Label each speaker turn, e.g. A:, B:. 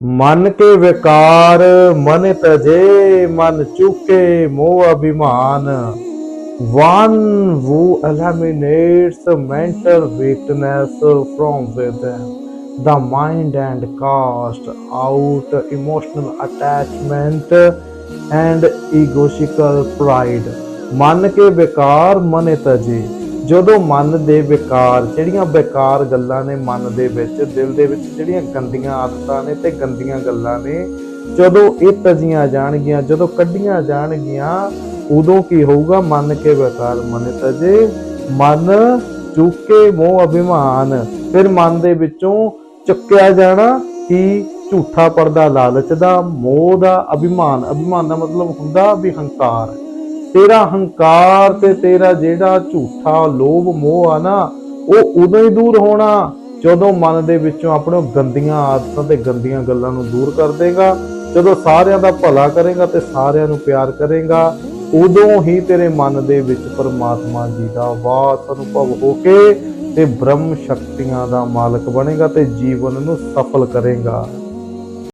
A: ਮਨ ਕੇ ਵਿਕਾਰ ਮਨ ਤਜੇ ਮਨ ਚੁਕੇ ਮੋਹ ਅਭਿਮਾਨ one who eliminates mental weakness from within the mind and cast out emotional attachment and egotistical pride ਮਨ ਕੇ ਵਿਕਾਰ ਮਨ ਤਜੇ ਜਦੋਂ ਮਨ ਦੇ ਵਿਕਾਰ, ਜਿਹੜੀਆਂ ਬੇਕਾਰ ਗੱਲਾਂ ਨੇ ਮਨ ਦੇ ਵਿੱਚ, ਦਿਲ ਦੇ ਵਿੱਚ ਜਿਹੜੀਆਂ ਗੰਦੀਆਂ ਆਦਤਾਂ ਨੇ ਤੇ ਗੰਦੀਆਂ ਗੱਲਾਂ ਨੇ, ਜਦੋਂ ਇਹ ਤਜੀਆਂ ਜਾਣਗੀਆਂ, ਜਦੋਂ ਕੱਢੀਆਂ ਜਾਣਗੀਆਂ, ਉਦੋਂ ਕੀ ਹੋਊਗਾ? ਮਨ ਕੇ ਵਿਕਾਰ ਮਨ ਤਜੇ, ਮਨ ਚੁੱਕੇ ਮੋਹ ਅਭਿਮਾਨ। ਫਿਰ ਮਨ ਦੇ ਵਿੱਚੋਂ ਚੁੱਕਿਆ ਜਾਣਾ ਕਿ ਝੂਠਾ ਪਰਦਾ ਲਾਲਚ ਦਾ, ਮੋਹ ਦਾ ਅਭਿਮਾਨ। ਅਭਿਮਾਨ ਦਾ ਮਤਲਬ ਹੁੰਦਾ ਵੀ ਹੰਕਾਰ। ਤੇਰਾ ਹੰਕਾਰ ਤੇ ਤੇਰਾ ਜਿਹੜਾ ਝੂਠਾ ਲੋਭ ਮੋਹ ਆ ਨਾ, ਉਹ ਉਦੋਂ ਹੀ ਦੂਰ ਹੋਣਾ, ਜਦੋਂ ਮਨ ਦੇ ਵਿੱਚੋਂ ਆਪਣੇ ਗੰਦੀਆਂ ਆਦਤਾਂ ਤੇ ਗੰਦੀਆਂ ਗੱਲਾਂ ਨੂੰ ਦੂਰ ਕਰ ਦੇਗਾ, ਜਦੋਂ ਸਾਰਿਆਂ ਦਾ ਭਲਾ ਕਰੇਗਾ ਤੇ ਸਾਰਿਆਂ ਨੂੰ ਪਿਆਰ ਕਰੇਗਾ, ਉਦੋਂ ਹੀ ਤੇਰੇ ਮਨ ਦੇ ਵਿੱਚ ਪਰਮਾਤਮਾ ਜੀ ਦਾ ਵਾਸ ਅਨੁਭਵ ਹੋ ਕੇ ਤੇ ਬ੍ਰਹਮ ਸ਼ਕਤੀਆਂ ਦਾ ਮਾਲਕ ਬਣੇਗਾ ਤੇ ਜੀਵਨ ਨੂੰ ਸਫਲ ਕਰੇਗਾ।